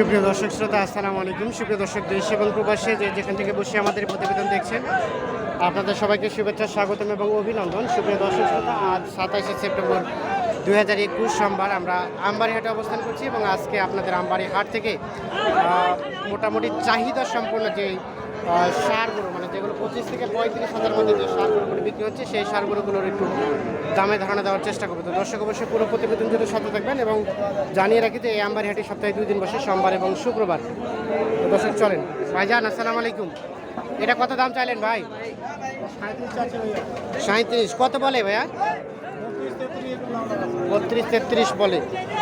সুপ্রিয় দর্শক শ্রোতা, আসসালামু আলাইকুম। সুপ্রিয় দর্শক, দেশ এবং প্রবাসে যে যেখান থেকে বসে আমাদের প্রতিবেদন দেখছেন, আপনাদের সবাইকে শুভেচ্ছা, স্বাগতম এবং অভিনন্দন। সুপ্রিয় দর্শক শ্রোতা, আজ সাতাশে সেপ্টেম্বর দু হাজার একুশ সোমবার আমরা আমবাড়ি হাটে অবস্থান করছি এবং আজকে আপনাদের আমবাড়ি হাট থেকে মোটামুটি চাহিদা সম্পূর্ণ যে সারগুলো মানে যেগুলো পঁচিশ থেকে পঁয়ত্রিশ হাজার মধ্যে যে সারগুলো বিক্রি হচ্ছে, সেই সারগুলোগুলোর একটু দামে ধারণা দেওয়ার চেষ্টা করব। তো দর্শক, অবশ্যই পুরো প্রতিবেদন জুড়ে সাথে থাকবেন এবং জানিয়ে রাখি যে এই আমবাড়ি হাটি সপ্তাহে দুই দিন বসে, সোমবার এবং শুক্রবার। তো দর্শক, চলেন। ভাইজান, আসসালামু আলাইকুম। এটা কত দাম চাইলেন ভাই? সাঁত্রিশ কত বলে ভাইয়া? বত্রিশ তেত্রিশ বলে।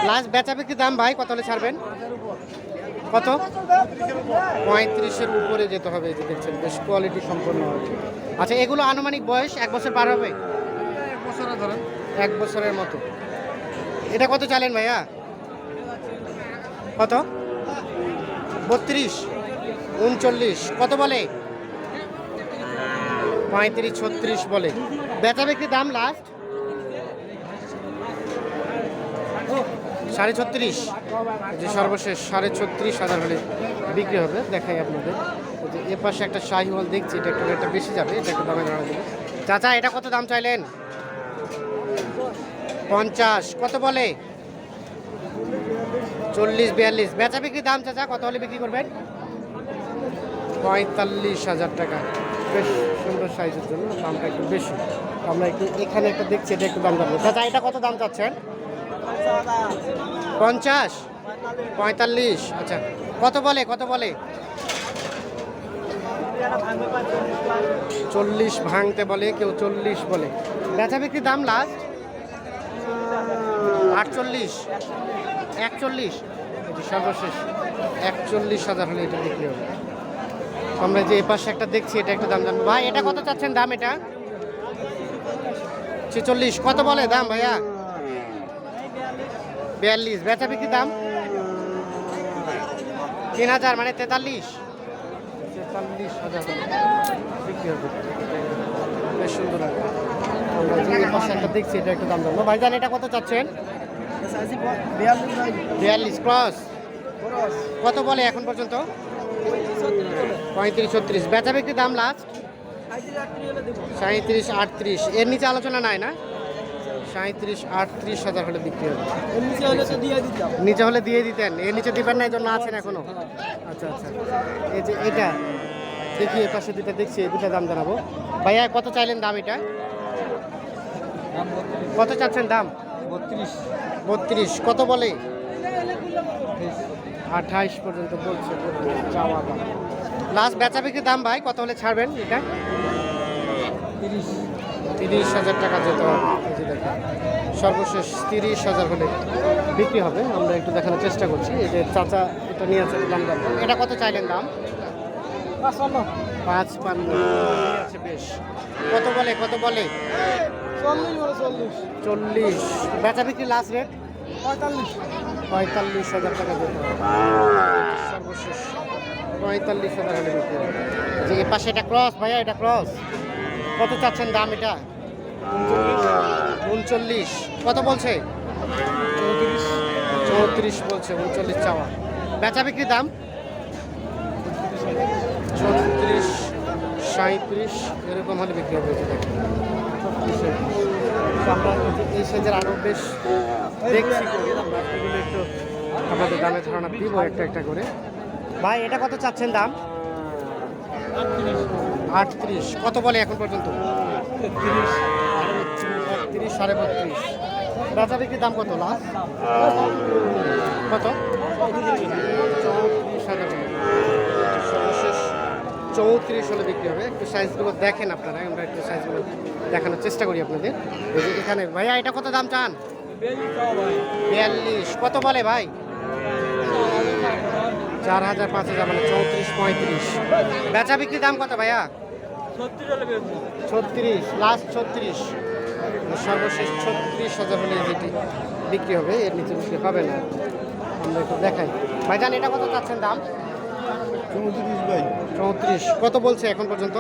লাস্ট বেচা বিক্রি দাম ভাই, কত হলে ছাড়বেন? কত? পঁয়ত্রিশের উপরে যেতে হবে যে দেখছেন বেশ কোয়ালিটি সম্পন্ন হয়েছে আচ্ছা এগুলো আনুমানিক বয়স এক বছর পার হবে? এক বছরের মতো। এটা কত চালেন ভাইয়া? কত? বত্রিশ। উনচল্লিশ। কত বলে? পঁয়ত্রিশ ছত্রিশ বলে। বেচা বিক্রি দাম লাস্ট সাড়ে ছত্রিশ। যে সর্বশেষ সাড়ে ছত্রিশ হাজার হলে বিক্রি হবে, দেখাই আপনাদের। যে এ পাশে একটা শাহিওয়াল দেখছি, এটা একটু রেটটা বেশি যাবে, এটা একটু দামে দাঁড়াবে চাচা, এটা কত দাম চাইলেন? পঞ্চাশ, কত বলে? চল্লিশ, বিয়াল্লিশ। বেচা বিক্রি দাম চাচা, কত হলে বিক্রি করবেন? পঁয়তাল্লিশ হাজার টাকা। বেশ সুন্দর সাইজের জন্য, দামটা একটু বেশি। আমরা একটু এখানে একটা দেখছি, এটা একটু দাম জানব। চাচা, এটা কত দাম চাচ্ছেন? পঞ্চাশ? পঁয়তাল্লিশ। আচ্ছা কত বলে কত বলে? চল্লিশ ভাঙতে বলে, কেউ চল্লিশ বলে। বেচা বিক্রি দাম লাস্ট আটচল্লিশ। একচল্লিশ? এটি সর্বশেষ, একচল্লিশ হাজার হলে এটা বিক্রি হবে। আমরা যে এপাশে একটা দেখছি, এটা একটু দাম জানব। ভাই, এটা কত চাচ্ছেন দাম এটা? ছেচল্লিশ, কত বলে দাম ভাইয়া? বিয়াল্লিশ। বেচা বিক্রি দাম? তিন হাজার মানে তেতাল্লিশ? তেতাল্লিশ হাজার। বিক্রি হবে। বেশ সুন্দর আমরা একটা দেখছি এটা একটু দাম জানব ভাইজান এটা কত চাচ্ছেন? বিয়াল্লিশ ক্রস? কত বলে এখন পর্যন্ত? পঁয়ত্রিশ ছত্রিশ। বেচা বিক্রি দাম লাস্ট সাঁত্রিশ আটত্রিশ। এর নিচে আলোচনা নাই না? সাঁত্রিশ আটত্রিশ হাজার হলে বিক্রি হবে নিচে হলে দিয়ে দিতেন। এর নিচে দিবেন না এই জন্য আছেন এখনও। আচ্ছা আচ্ছা। এই যে এটা দেখি এর পাশে দুটা দেখছি এই দুটা দাম জানাব। ভাইয়া কত চাইলেন দাম এটা? কত চাচ্ছেন দাম? বত্রিশ। বত্রিশ। কত বলে? আঠাইশ। পর্যন্ত বলছে চাওয়া দাম। লাস্ট বেচা বিক্রির দাম ভাই কত হলে ছাড়বেন এটা? তিরিশ। তিরিশ হাজার টাকা যেতে হবে। সর্বশেষ তিরিশ হাজার হলে বিক্রি হবে। আমরা একটু দেখানোর চেষ্টা করছি। এই যে চাচা এটা নিয়ে আছে দাম দাম এটা কত চাইলেন দাম? পাঁচ পান্ন নিয়ে আছে বেশ। কত বলে কত বলে? চল্লিশ বলে চল্লিশ। চল্লিশ। বেচা বিক্রি লাস্ট রেট পঁয়তাল্লিশ। পঁয়তাল্লিশ হাজার টাকা হবে। সর্বশেষ পঁয়তাল্লিশ হাজার হলে বিক্রি হবে। যে এ পাশে এটা ক্রস ভাইয়া এটা ক্রস কত চাচ্ছেন দাম এটা? উনচল্লিশ। কত বলছে? চৌত্রিশ। বলছে উনচল্লিশ চাওয়া। বেচা বিক্রি দাম? চৌত্রিশ সাঁত্রিশ এরকম হলে বিক্রি হবে। এই যে আরও বেশ দেখছি একটু আমাদের দামে ধারণা দিব একটা একটা করে। ভাই এটা কত চাচ্ছেন দাম? আটত্রিশ। কত বলে এখন পর্যন্ত? একত্রিশ সাড়ে বত্রিশ। বেচা বিক্রির দাম কত লাস্ট কত? চৌত্রিশ হাজার। সর্বশেষ চৌত্রিশ হলে বিক্রি হবে। একটু সাইজগুলো দেখেন আপনারা আমরা একটু সাইজগুলো দেখানোর চেষ্টা করি আপনাদের। এখানে ভাইয়া এটা কত দাম চান? বিয়াল্লিশ। কত বলে ভাই? চার হাজার পাঁচ হাজার মানে চৌত্রিশ পঁয়ত্রিশ। বেচা বিক্রির দাম কত ভাইয়া? ছত্রিশ লাস্ট ছত্রিশ। সর্বশেষ ছত্রিশ হাজার হলে যেটি বিক্রি হবে এর নিচে বিক্রি হবে না। আমরা একটু দেখাই। ভাইজান এটা কত চাচ্ছেন দাম? চৌত্রিশ ভাই। চৌত্রিশ। কত বলছে এখন পর্যন্ত?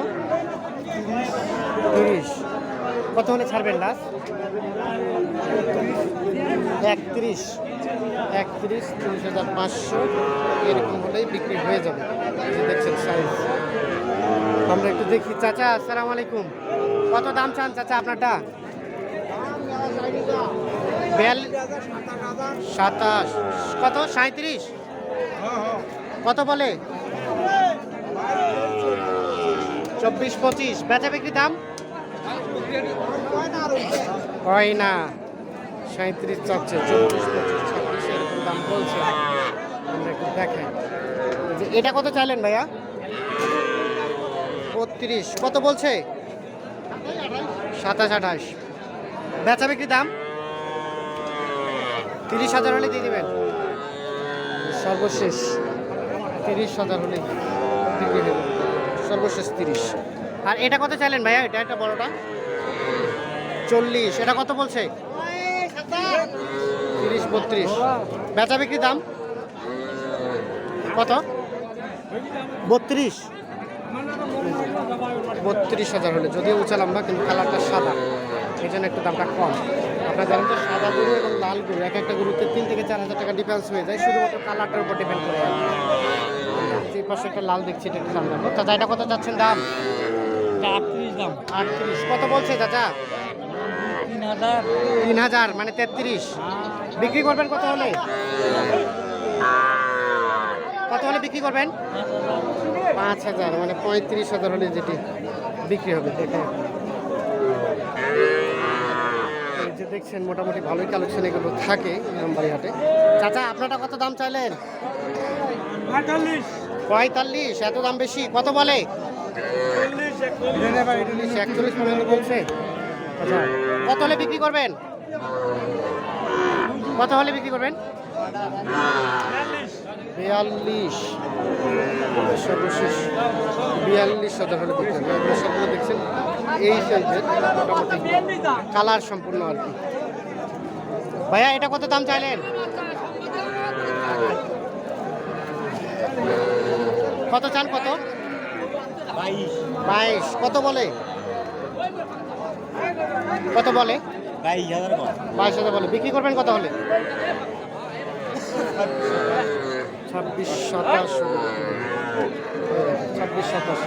তিরিশ। কত হলে ছাড়বেন লাস্ট? একত্রিশ। একত্রিশ তিরিশ হাজার পাঁচশো। এরকম হলেই বিক্রি হয়ে যাবে। দেখছেন সাইজ আমরা একটু দেখি। চাচা আসসালামু আলাইকুম। কত দাম চান চাচা আপনারটা? বেল সাতাশ। কত? সাঁত্রিশ কত বলে? চব্বিশ পঁচিশ। বেচা বিক্রি দাম? হয় না। সাঁত্রিশ চাচ্ছে, চব্বিশ দাম বলছে। আমরা একটু দেখাই যে এটা কত চাইলেন ভাইয়া? বত্রিশ। কত বলছে? সাতাশ, আঠাশ। বেচা বিক্রি দাম? তিরিশ হাজার হলে দিয়ে দেবেন। সর্বশেষ তিরিশ হাজার হলে সর্বশেষ তিরিশ। আর এটা কত চাইলেন ভাইয়া? এটা একটা বড়টা। চল্লিশ। এটা কত বলছে? তিরিশ, বত্রিশ। বেচা বিক্রি দাম? কত? বত্রিশ। বত্রিশ হাজার হলে। যদিও উঁচা লম্বা, কিন্তু কালারটা সাদা এই জন্য একটু দামটা কম। আপনারা জানেন সাদা গরু এবং লাল গরু। এক একটা গরুতে তিন থেকে চার হাজার টাকা ডিফারেন্স হয়ে যায়। শুধুমাত্র কালারটার উপর ডিপেন্ড করে যে পাশে একটা লাল দেখছি এটা একটু দাম দাম চাচা এটা কত চাচ্ছেন দাম? আটত্রিশ দাম। আটত্রিশ। কত বলছে চাচা? তিন হাজার। তিন হাজার মানে তেত্রিশ। বিক্রি করবেন কত হলে? কত হলে বিক্রি করবেন? পাঁচ হাজার। মানে পঁয়ত্রিশ হাজার হলে যেটি বিক্রি হবে। দেখে এই যে দেখছেন, মোটামুটি ভালোই কালেকশন এগুলো থাকে ইমামবাড়ি হাটে চাচা, আপনারটা কত দাম চাইলেন? পঁয়তাল্লিশ। এত দাম বেশি, কত বলে? একচল্লিশ আচ্ছা কত হলে বিক্রি করবেন? কত হলে বিক্রি করবেন? বিয়াল্লিশ। সর্বশেষ বিয়াল্লিশ বিক্রি হবে আপনারা সবগুলো দেখছেন। এই সাইজের মোটামুটি কালার সম্পূর্ণ আর কি। ভাইয়া এটা কত দাম চাইলেন? কত চান কত? বাইশ। কত বলে? কত বলে। বাইশ হাজার বলে। বিক্রি করবেন কত হলে? ছাব্বিশ সাতাশ। ছাব্বিশ সাতাশ।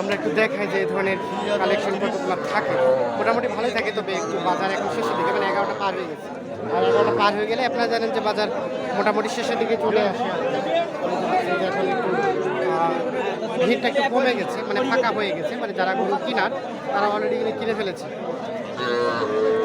আমরা একটু দেখাই যে এই ধরনের কালেকশন কতগুলো থাকে। মোটামুটি ভালোই থাকে, তবে একটু বাজার এখন শেষের দিকে মানে এগারোটা পার হয়ে গেছে। আর এগারোটা পার হয়ে গেলে আপনারা জানেন যে বাজার মোটামুটি শেষের দিকে চলে আসে। এখন একটু ভিড়টা একটু কমে গেছে মানে ফাঁকা হয়ে গেছে। মানে যারা গরু কিনার, তারা অলরেডি কিনে ফেলেছে। Gracias.